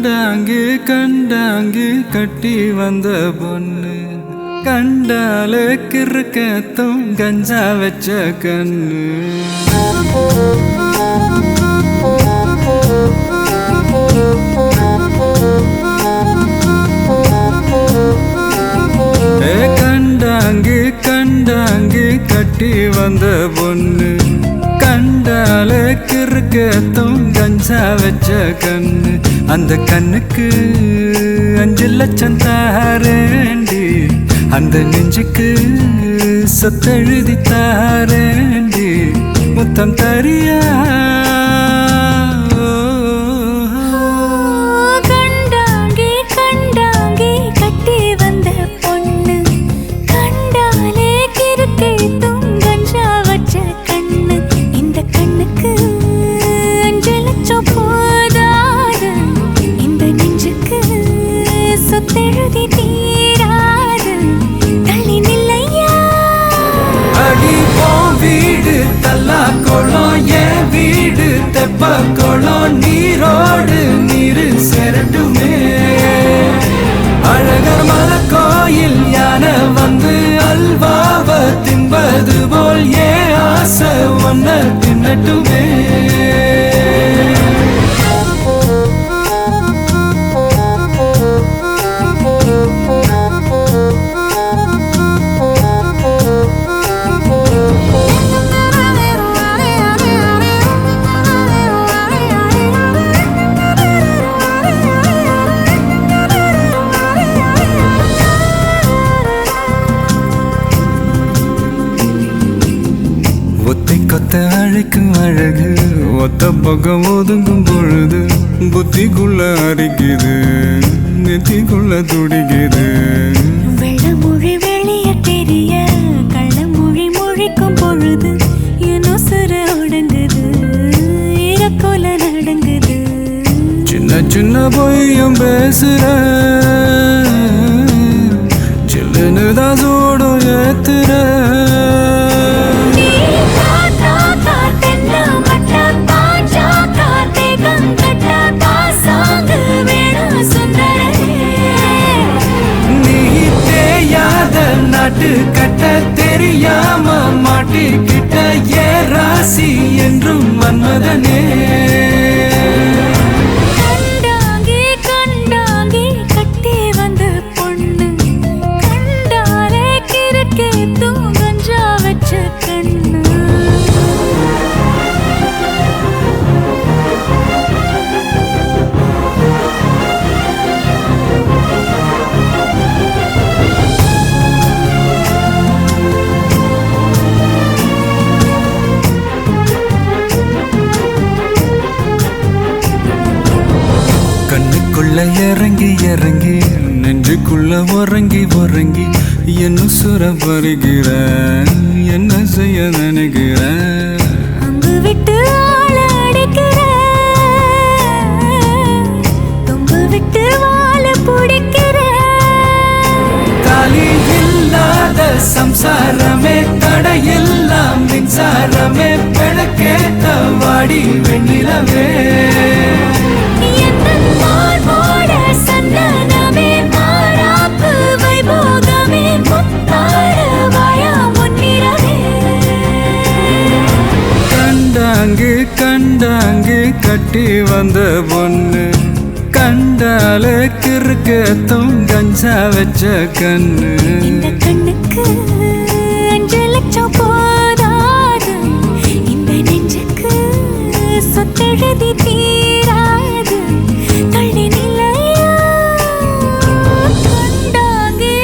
கண்டாங்கு கண்டாங்கு கட்டி வந்த பொண்ணு. கண்டால கிறுக்கத்தும் கஞ்சா வச்ச கண்ணு. கண்டாங்கு கண்டாங்கு கட்டி வந்த பொண்ணு. கண்டால கிறுக்கத்தும் கஞ்சா வச்ச கண்ணு. அந்த கண்ணுக்கு அஞ்சு லட்சம் தாரேண்டி. அந்த நெஞ்சுக்கு சொத்தெழுதி தாரேண்டி. முத்தம் தரியா சொத்தெழுதி தீராது. தள்ளி நில்லையா அடி போ வீடு தல்லா குளம் என் வீடு தெப்ப குளம் நீரோடு நீரு செரட்டுமே. அழகர் மல கோயில் யானை வந்து அல்வாவ தின்பது போல் ஏ ஆசை ஒன்ன தின்னட்டுமே? அழைக்கும் அழகு ஒத்த பக்கம் ஒதுங்கும் பொழுது புத்திக்குள்ள அரிக்குது நெத்திக்குள்ள துடிக்குது. வெள்ளமொழி வெளிய தெரிய கள்ளமொழி மொழிக்கும் பொழுது என் உசுர ஒடுங்குது இறக்கோல நடங்குது. சின்ன சின்ன பொய்யும் பேசுற சில்லுன்னு தான் சூடும் ஏத்துற. காட்டு கட்ட தெரியாம மாட்டிக்கிட்ட ஏ ராசி என்றும் மன்மதனே என்ன சுர பருகிற என்ன செய்ய நினைக்கிற அங்கு விட்டு சம்சாரமே தடையெல்லாம் மின்சாரமே பிழக்கேத்த வாடி வெண்ணிலவே. சிந்தாங்கு கட்டி வந்த பொண்ணு. கண்டால கிறுக்கத்தும் கஞ்சா வச்ச கண்ணு. கண்ணுக்கு அஞ்சு லட்சம் போதாது. இந்த நெஞ்சுக்கு சொத்தெழுதி தீராது. தள்ளி நிலையா கண்டாங்கே